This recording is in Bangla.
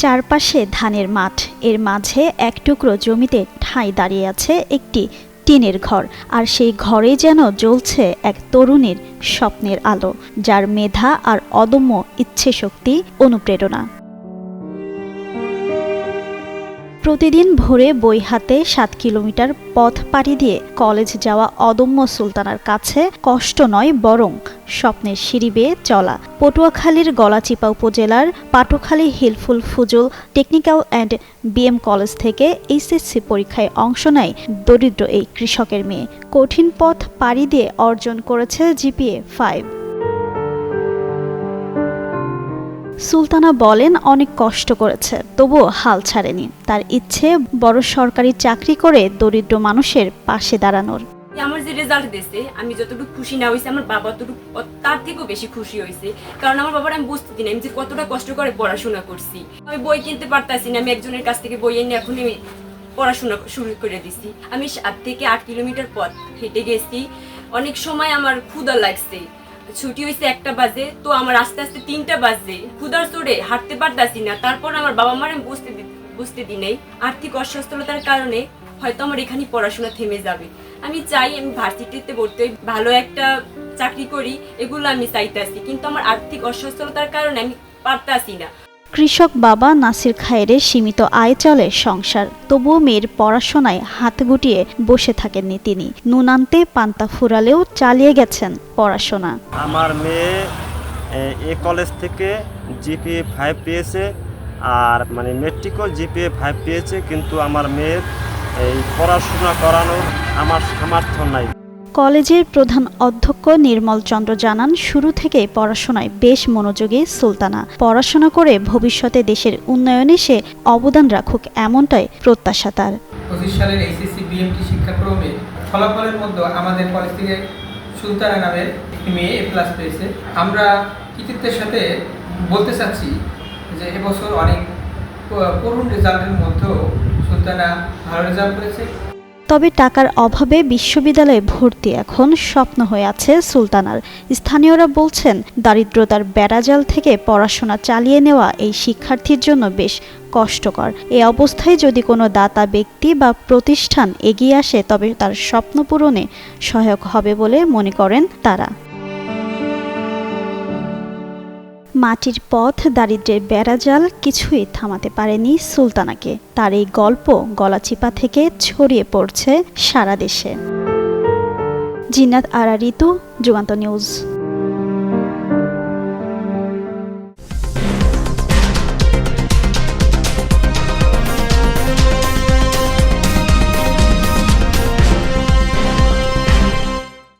চারপাশে ধানের মাঠ। এর মাঝে এক টুকরো জমিতে ঠাঁই দাঁড়িয়ে আছে একটি টিনের ঘর, আর সেই ঘরে যেন জ্বলছে এক তরুণীর স্বপ্নের আলো, যার মেধা আর অদম্য ইচ্ছে শক্তি অনুপ্রেরণা। প্রতিদিন ভোরে বই হাতে সাত কিলোমিটার পথ পাড়ি দিয়ে কলেজ যাওয়া অদম্য সুলতানার কাছে কষ্ট নয় বরং স্বপ্নের সিঁড়ি বেয়ে চলা। পটুয়াখালীর গলাচিপা উপজেলার Patukhali Hilful Fuzul technical and BM college থেকে এইচএসসি পরীক্ষায় অংশ নেয় দরিদ্র এই কৃষকের মেয়ে। কঠিন পথ পাড়ি দিয়ে অর্জন করেছে জিপিএ ফাইভ। সুলতানা বলেন, অনেক কষ্ট করেছে, তবুও হাল ছাড়েনি। তার ইচ্ছে বড় সরকারি চাকরি করে দরিদ্র মানুষের পাশে দাঁড়ানোর। আমার যে রেজাল্ট দিয়েছে, আমি যতটুকু খুশি না হয়েছে, আমার বাবা ততটুকু তার থেকেও বেশি খুশি হয়েছে। কারণ আমার বাবার আমি বুঝতে দিই আমি যে কতটা কষ্ট করে পড়াশোনা করছি। আমি বই কিনতে পারতাছি না, আমি একজনের কাছ থেকে বই এনে এখন আমি পড়াশোনা শুরু করে দিছি। আমি সাত থেকে আট কিলোমিটার পথ হেঁটে গেছি। অনেক সময় আমার ক্ষুদা লাগছে। ছুটি হয়েছে একটা বাজে, তো আমার আস্তে আস্তে তিনটা বাজে। ক্ষুদার চোরে হাঁটতে পারতাছি না, তারপর আমার বাবা মার আমি বুঝতে বুঝতে দিই নাই। আর্থিক অসচ্ছলতার কারণে হয়তো আমার এখানে পড়াশোনা থেমে যাবে। আমি চাই আমি ভার্সিটিতে পড়তে ভালো একটা চাকরি করি, এগুলো আমি চাইতেছি। কিন্তু আমার আর্থিক অসচ্ছলতার কারণে আমি পারতাছি না। কৃষক বাবা নাসির খায়েরে সীমিত আয় চলে সংসার তবুও মেয়ের পড়াশোনায় হাত গুটিয়ে বসে থাকেননি তিনি। নুনান্তে পান্তা ফুরালেও চালিয়ে গেছেন পড়াশোনা। আমার মেয়ে এ, কলেজ থেকে জিপিএ ফাইভ পেয়েছে আর মানে মেট্রিকও জিপিএ ফাইভ পেয়েছে কিন্তু আমার মেয়ের এই পড়াশোনা করানোর আমার সামর্থ্য নাই। কলেজের প্রধান অধ্যক্ষ নির্মল চন্দ্র জানান, শুরু থেকে পড়াশোনায় বেশ মনোযোগী সুলতানা। পড়াশোনা করে ভবিষ্যতে দেশের উন্নয়নে সে অবদান রাখুক এমনটাই প্রত্যাশা তার। ফলাফলের মধ্যে আমাদের কলেজ থেকে সুলতানা মেয়ে এ প্লাস পেয়েছে। আমরা কৃতিত্বের সাথে বলতে চাচ্ছি যে এবছর অনেক করুণ রেজাল্টের মধ্যেও সুলতানা ভালো রেজাল্ট করেছে। তবে টাকার অভাবে বিশ্ববিদ্যালয়ে ভর্তি এখন স্বপ্ন হয়ে আছে সুলতানার। স্থানীয়রা বলছেন, দারিদ্রতার বেড়াজাল থেকে পড়াশোনা চালিয়ে নেওয়া এই শিক্ষার্থীর জন্য বেশ কষ্টকর। এ অবস্থায় যদি কোনো দাতা ব্যক্তি বা প্রতিষ্ঠান এগিয়ে আসে, তবে তার স্বপ্ন পূরণে সহায়ক হবে বলে মনে করেন তারা। মাটির পথ, দারিদ্রের বেড়াজাল কিছুই থামাতে পারেনি সুলতানাকে। তার এই গল্প গলাচিপা থেকে ছড়িয়ে পড়ছে সারা দেশে। জিন্নাত আরা ঋতু যুগান্ত নিউজ।